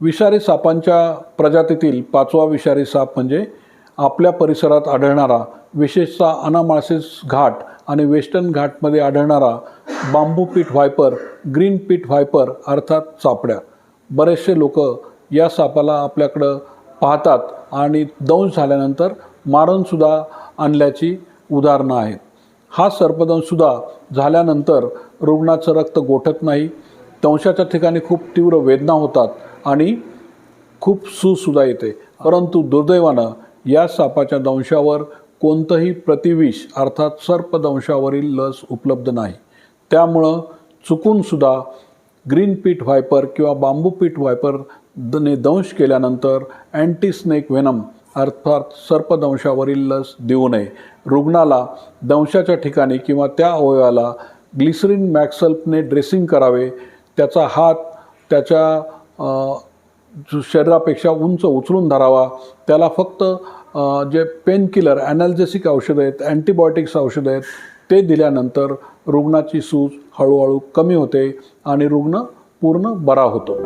विषारी सापांच्या प्रजातीतील पाचवा विषारी साप म्हणजे आपल्या परिसरात आढळणारा विशेषतः अनामाळसेस घाट आणि वेस्टर्न घाटमध्ये आढळणारा बांबू पीठ व्हायपर ग्रीन पीठ व्हायपर अर्थात चापड्या. बरेचसे लोक या सापाला आपल्याकडं पाहतात आणि दंश झाल्यानंतर मारणसुद्धा आणल्याची उदाहरणं आहेत. हा सर्पदंशसुद्धा झाल्यानंतर रुग्णाचं रक्त गोठत नाही दंशाच्या ठिकाणी खूप तीव्र वेदना होतात आणि खूप सूसुद्धा येते. परंतु दुर्दैवानं या सापाच्या दंशावर कोणतंही प्रतिविष अर्थात सर्पदंशावरील लस उपलब्ध नाही. त्यामुळं चुकूनसुद्धा ग्रीन पीठ व्हायपर किंवा बांबू पीठ व्हायपर ने दंश केल्यानंतर अँटी स्नेक व्हेनम अर्थात सर्पदंशावरील लस देऊ नये. रुग्णाला दंशाच्या ठिकाणी किंवा त्या अवयवाला ग्लिसरीन मॅक्सल्पने ड्रेसिंग करावे. त्याचा हात त्याच्या शरीरापेक्षा उंच उचलून धरावा. त्याला फक्त जे पेनकिलर ॲनाल्जेसिक औषधं आहेत अँटीबायोटिक्स औषधं आहेत ते दिल्यानंतर रुग्णाची सूज हळूहळू कमी होते आणि रुग्ण पूर्ण बरा होतो.